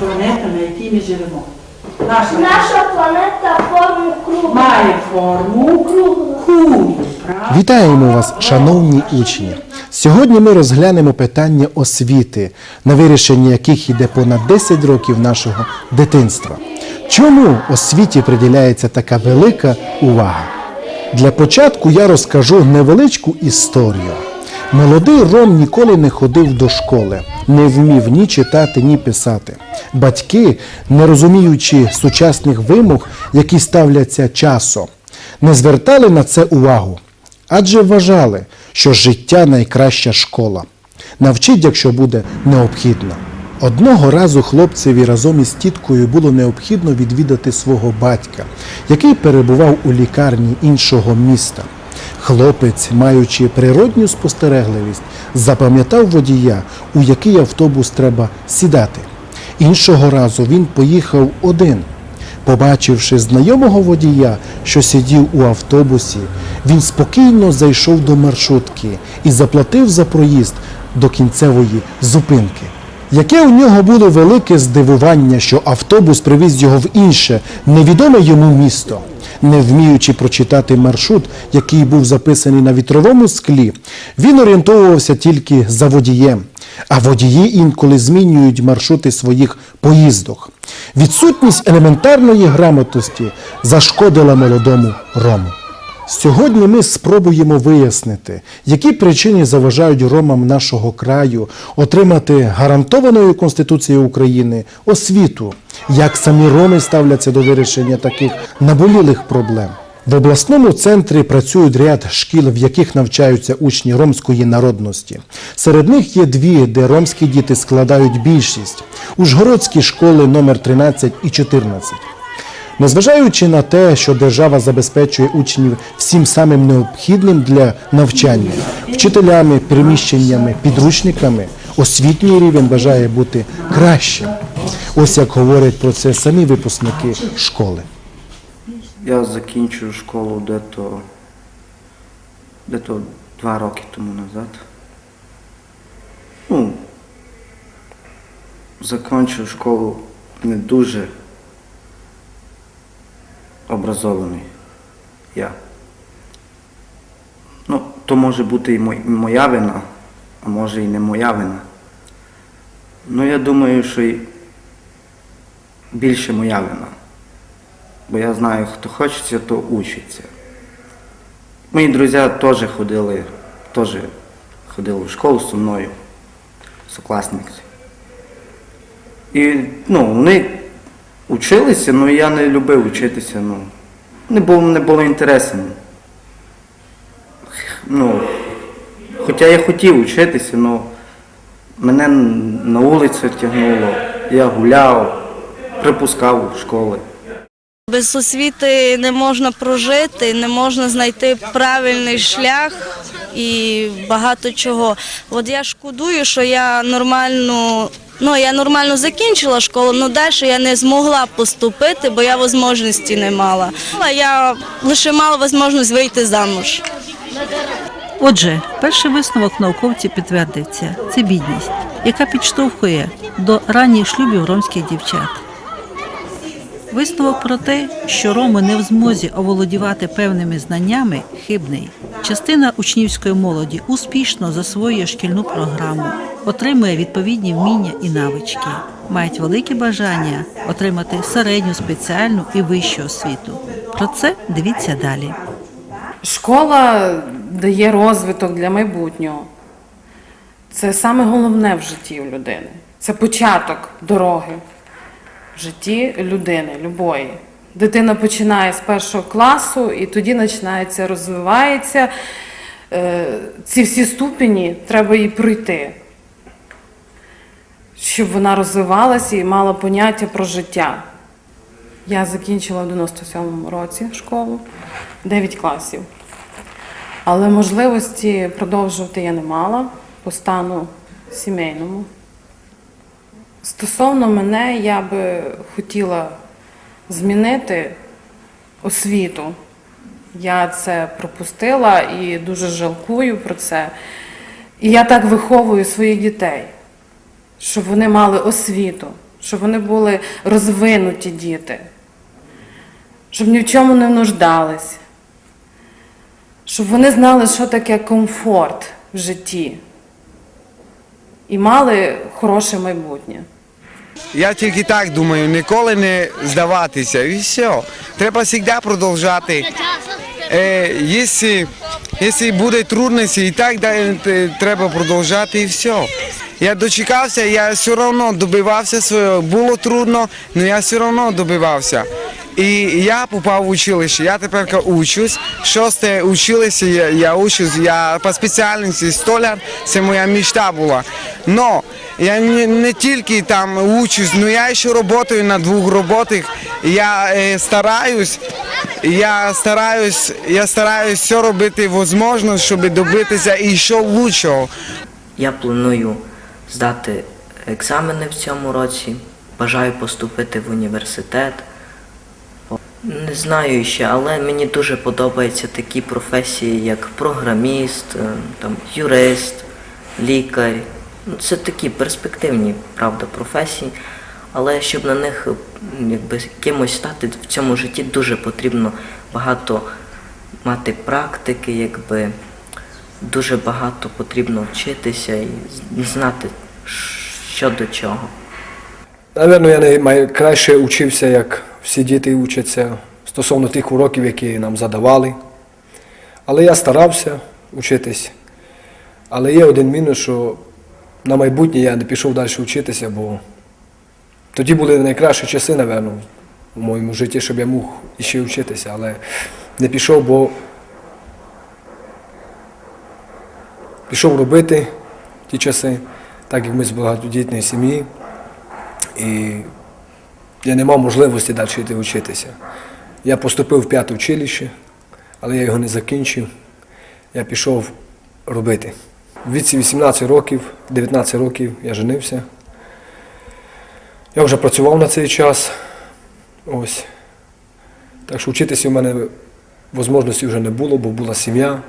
планета, на якій ми живемо. Наша Наша планета форму кругу. має форму правда? Вітаємо вас, шановні учні! Сьогодні ми розглянемо питання освіти, на вирішення яких йде понад 10 років нашого дитинства. Чому освіті приділяється така велика увага? Для початку я розкажу невеличку історію. Молодий Ром ніколи не ходив до школи, не вмів ні читати, ні писати. Батьки, не розуміючи сучасних вимог, які ставляться часом, не звертали на це увагу, адже вважали, що життя найкраща школа. Навчить, якщо буде необхідно. Одного разу хлопцеві разом із тіткою було необхідно відвідати свого батька, який перебував у лікарні іншого міста. Хлопець, маючи природню спостерегливість, запам'ятав водія, у який автобус треба сідати. Іншого разу він поїхав один. Побачивши знайомого водія, що сидів у автобусі, він спокійно зайшов до маршрутки і заплатив за проїзд до кінцевої зупинки. Яке у нього було велике здивування, що автобус привіз його в інше, невідоме йому місто. Не вміючи прочитати маршрут, який був записаний на вітровому склі, він орієнтовувався тільки за водієм. А водії інколи змінюють маршрути своїх поїздок. Відсутність елементарної грамотності зашкодила молодому Рому. Сьогодні ми спробуємо вияснити, які причини заважають ромам нашого краю отримати гарантованою Конституцією України освіту, як самі роми ставляться до вирішення таких наболілих проблем. В обласному центрі працюють ряд шкіл, в яких навчаються учні ромської народності. Серед них є дві, де ромські діти складають більшість: Ужгородські школи номер 13 і 14. Незважаючи на те, що держава забезпечує учнів всім самим необхідним для навчання, вчителями, приміщеннями, підручниками, освітній рівень бажає бути кращим. Ось як говорять про це самі випускники школи. Я закінчив школу дето, дето два роки тому назад. Ну, закінчив школу не дуже образований я. Ну, то може бути і моя вина, а може і не моя вина. Ну, я думаю, що і більше моя вина. Бо я знаю, хто хочеться, то учиться. Мої друзі теж ходили, теж ходили в школу зі мною, сокласники. І ну, вони училися, але я не любив вчитися. Ну, не було, не було інтересу. Ну, хоча я хотів вчитися, але мене на вулицю тягнуло, я гуляв, припускав школи. Без освіти не можна прожити, не можна знайти правильний шлях і багато чого. От я шкодую, що я нормально, ну я нормально закінчила школу, але далі я не змогла поступити, бо я можливості не мала. Я лише мала можливість вийти замуж. Отже, перший висновок науковців підтвердився це бідність, яка підштовхує до ранніх шлюбів ромських дівчат. Висновок про те, що роми не в змозі оволодівати певними знаннями, хибний. Частина учнівської молоді успішно засвоює шкільну програму, отримує відповідні вміння і навички, мають велике бажання отримати середню, спеціальну і вищу освіту. Про це дивіться далі. Школа дає розвиток для майбутнього. Це саме головне в житті у людини. Це початок дороги в житті людини, любої. Дитина починає з першого класу і тоді починається, розвивається. Е, Ці всі ступені треба їй пройти, щоб вона розвивалася і мала поняття про життя. Я закінчила в 97-му році школу, 9 класів. Але можливості продовжувати я не мала по стану сімейному. Стосовно мене, я би хотіла змінити освіту. Я це пропустила і дуже жалкую про це. І я так виховую своїх дітей, щоб вони мали освіту, щоб вони були розвинуті діти, щоб ні в чому не нуждались, щоб вони знали, що таке комфорт в житті і мали хороше майбутнє. Я тільки так думаю, ніколи не здаватися. І все. Треба завжди продовжати. Е, якщо, якщо буде трудності, і так далі, треба продовжати і все. Я дочекався, я все одно добивався свого. Було трудно, але я все одно добивався. І я попав в училище. Я тепер учусь. Шосте училище я, я учусь. Я по спеціальності столяр. Це моя мечта була. Но я не, не тільки там учусь, але я ще працюю на двох роботах. Я е, стараюсь, я стараюсь, я стараюсь все робити можливо, щоб добитися і що лучшого. Я планую здати екзамени в цьому році. Бажаю поступити в університет. Не знаю ще, але мені дуже подобаються такі професії, як програміст, е, там, юрист, лікар. Ну, Це такі перспективні, правда, професії. Але щоб на них якби, кимось стати в цьому житті дуже потрібно багато мати практики, якби дуже багато потрібно вчитися і знати, що до чого. Наверно, я найкраще учився, як всі діти учаться стосовно тих уроків, які нам задавали. Але я старався учитись. Але є один мінус, що на майбутнє я не пішов далі вчитися, бо тоді були найкращі часи, напевно, у моєму житті, щоб я міг іще вчитися. Але не пішов, бо пішов робити ті часи, так як ми з багатодітної сім'ї. І я не мав можливості далі йти вчитися. Я поступив в п'яте училище, але я його не закінчив. Я пішов робити. В віці 18 років, 19 років я женився. Я вже працював на цей час. Ось. Так що вчитися в мене можливості вже не було, бо була сім'я.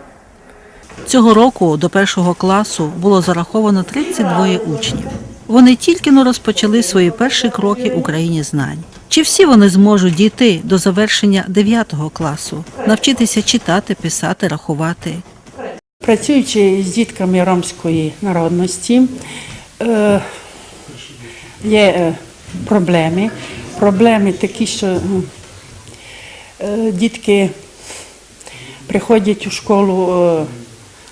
Цього року до першого класу було зараховано 32 учнів. Вони тільки но розпочали свої перші кроки у країні знань. Чи всі вони зможуть дійти до завершення 9 класу, навчитися читати, писати, рахувати? Працюючи з дітками ромської народності, е, є е, проблеми. Проблеми такі, що е, дітки приходять у школу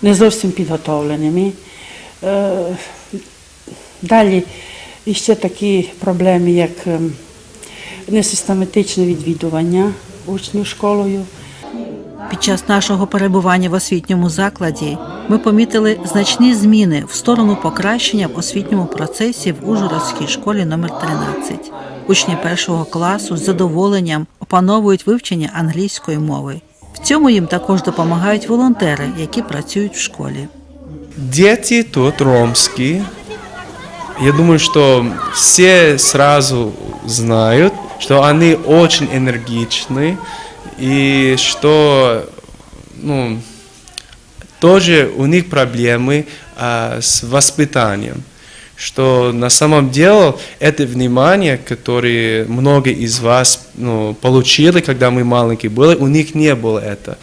не зовсім підготовленими. Далі ще такі проблеми, як ем, несистематичне відвідування учнів школою. Під час нашого перебування в освітньому закладі ми помітили значні зміни в сторону покращення в освітньому процесі в Ужгородській школі номер 13 Учні першого класу з задоволенням опановують вивчення англійської мови. В цьому їм також допомагають волонтери, які працюють в школі. Дети тут ромские. Я думаю, что все сразу знают, что они очень энергичны и что ну, тоже у них проблемы а, с воспитанием. Что на самом деле это внимание, которое многие из вас ну, получили, когда мы маленькие были, у них не было это.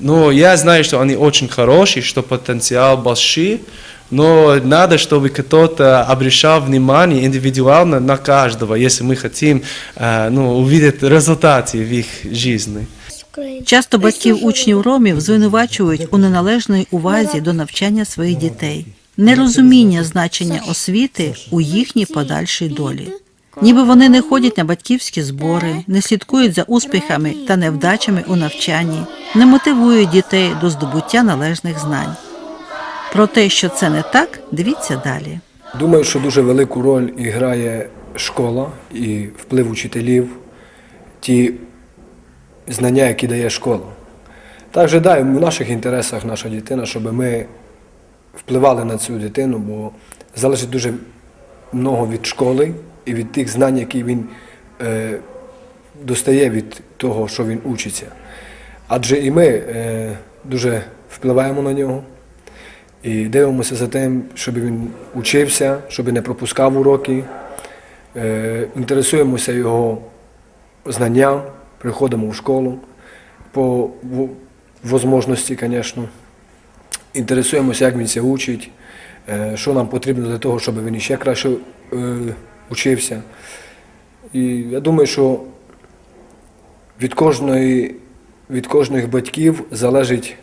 Но я знаю, что они очень хорошие, что потенциал большой, но надо, чтобы кто-то обращал внимание индивидуально на каждого, если мы хотим э, ну, увидеть результаты в их жизни. Часто батьків учнів ромів звинувачують у неналежної увазі до навчання своїх дітей, нерозуміння значення освіти у їхній подальшій долі. Ніби вони не ходять на батьківські збори, не слідкують за успіхами та невдачами у навчанні, не мотивують дітей до здобуття належних знань. Про те, що це не так, дивіться далі. Думаю, що дуже велику роль грає школа і вплив учителів, ті знання, які дає школа. Також да, в наших інтересах наша дитина, щоб ми впливали на цю дитину, бо залежить дуже много від школи і від тих знань, які він е, достає від того, що він учиться. Адже і ми е, дуже впливаємо на нього. І дивимося за тим, щоб він учився, щоб не пропускав уроки, Е, Інтересуємося його знанням, приходимо в школу по можливості, звісно. Інтересуємося, як він це учить, е, що нам потрібно для того, щоб він іще краще е, учився. І я думаю, що від кожної, від кожних батьків залежить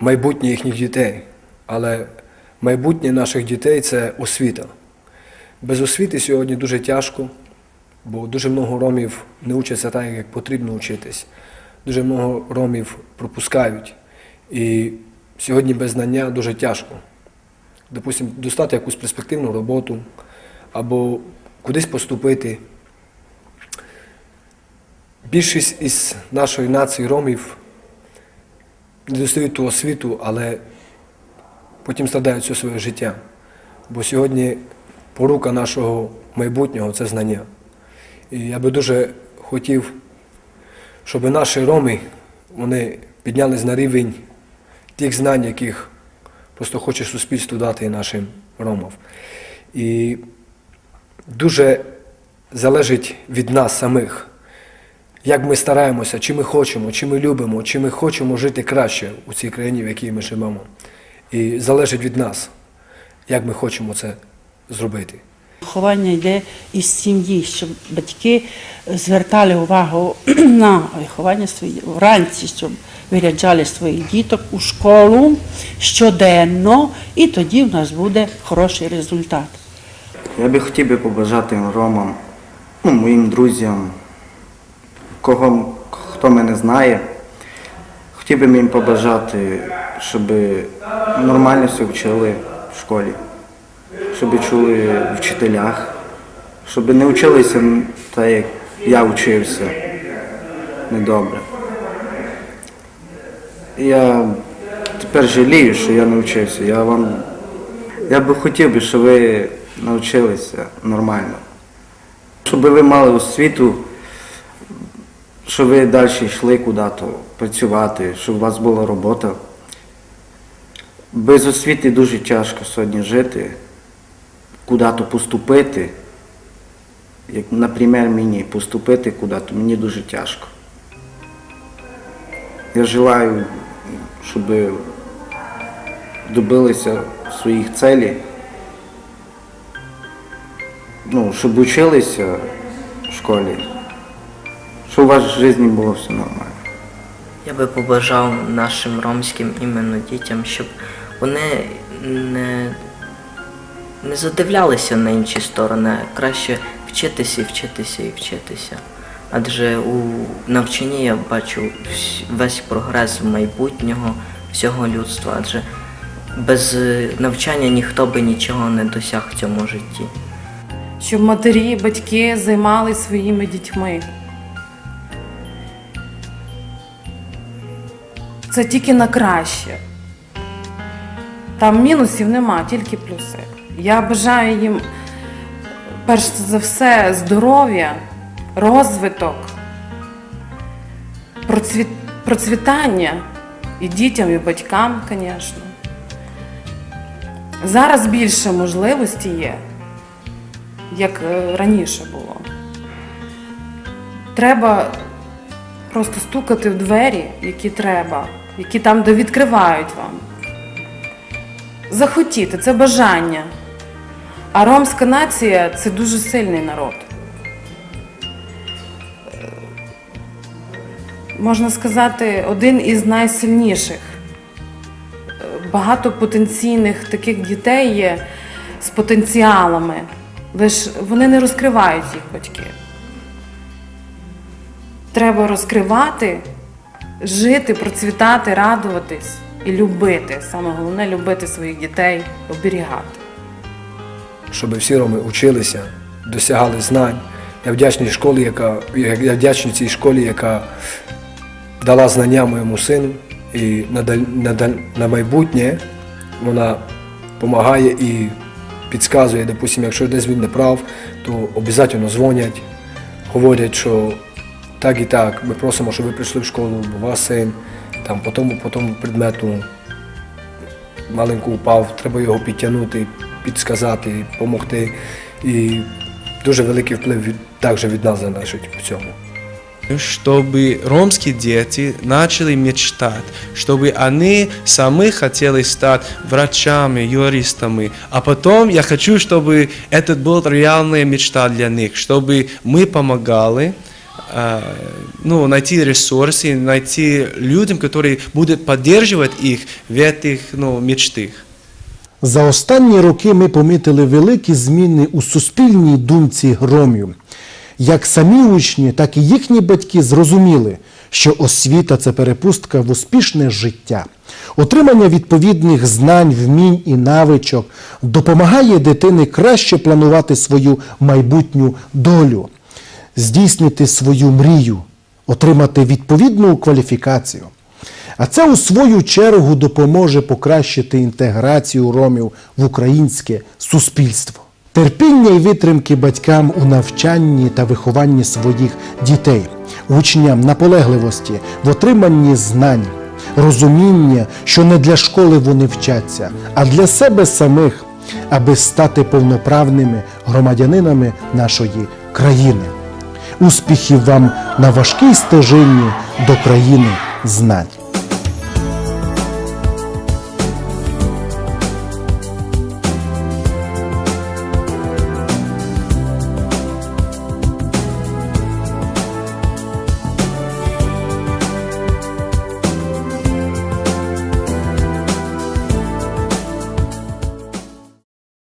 майбутнє їхніх дітей. Але майбутнє наших дітей це освіта. Без освіти сьогодні дуже тяжко, бо дуже много ромів не учаться так, як потрібно вчитись. Дуже много ромів пропускають. І сьогодні без знання дуже тяжко. Допустимо, достати якусь перспективну роботу або кудись поступити. Більшість із нашої нації ромів достають ту освіту, але потім страдають все своє життя. Бо сьогодні порука нашого майбутнього це знання. І я би дуже хотів, щоб наші роми вони піднялись на рівень тих знань, яких просто хоче суспільство дати нашим ромам. І дуже залежить від нас самих, як ми стараємося, чи ми хочемо, чи ми любимо, чи ми хочемо жити краще у цій країні, в якій ми живемо. І залежить від нас, як ми хочемо це зробити. Виховання йде із сім'ї, щоб батьки звертали увагу на виховання своїх вранці, щоб виряджали своїх діток у школу щоденно, і тоді в нас буде хороший результат. Я би хотів би побажати ромам, ну, моїм друзям, кого, хто мене знає, хотів би їм побажати, щоб нормально все вчили в школі, щоб чули в вчителях, щоб не вчилися так, як я вчився недобре. Я тепер жалію, що я не вчився. Я вам я би хотів би, щоб ви навчилися нормально. Щоб ви мали освіту, щоб ви далі йшли куди-то працювати, щоб у вас була робота. Без освіти дуже тяжко сьогодні жити, куди-то поступити. Як, наприклад, мені поступити куди-то, мені дуже тяжко. Я желаю, щоб добилися своїх целей, ну, щоб училися в школі, щоб у вас в житті було все нормально. Я би побажав нашим ромським іменно дітям, щоб вони не, не задивлялися на інші сторони, краще вчитися і вчитися і вчитися. Адже у навчанні я бачу весь прогрес майбутнього всього людства, адже без навчання ніхто би нічого не досяг в цьому житті. Щоб матері, батьки займалися своїми дітьми. Це тільки на краще. Там мінусів нема, тільки плюси. Я бажаю їм перш за все здоров'я, розвиток, процвіт... процвітання і дітям, і батькам, звісно. Зараз більше можливості є, як е, раніше було. Треба просто стукати в двері, які треба, які там де відкривають вам. Захотіти це бажання. А ромська нація це дуже сильний народ. Можна сказати, один із найсильніших. Багато потенційних таких дітей є з потенціалами, лише вони не розкривають їх батьки. Треба розкривати, жити, процвітати, радуватись і любити. Саме головне любити своїх дітей, оберігати. щоб всі роми училися, досягали знань. Я вдячний школі, яка я вдячний цій школі, яка дала знання моєму сину. І на, на, на майбутнє вона допомагає і підказує, допустим, якщо десь він не прав, то обов'язково дзвонять, говорять, що так і так, ми просимо, щоб ви прийшли в школу, бо у вас син там по тому, по тому предмету маленько упав, треба його підтягнути, підсказати, допомогти. І дуже великий вплив від, також від нас залежить в цьому. чтобы ромские дети начали мечтать, чтобы они сами хотели стать врачами, юристами. А потом я хочу, чтобы это была реальная мечта для них, чтобы мы помогали э, ну, найти ресурсы, найти людям, которые будут поддерживать их в этих ну, мечтах. За останні роки ми помітили великі зміни у суспільній думці громів. Як самі учні, так і їхні батьки зрозуміли, що освіта це перепустка в успішне життя. Отримання відповідних знань, вмінь і навичок допомагає дитині краще планувати свою майбутню долю, здійснити свою мрію, отримати відповідну кваліфікацію. А це у свою чергу допоможе покращити інтеграцію ромів в українське суспільство. Терпіння і витримки батькам у навчанні та вихованні своїх дітей, учням наполегливості в отриманні знань, розуміння, що не для школи вони вчаться, а для себе самих, аби стати повноправними громадянинами нашої країни. Успіхів вам на важкій стежині до країни знань.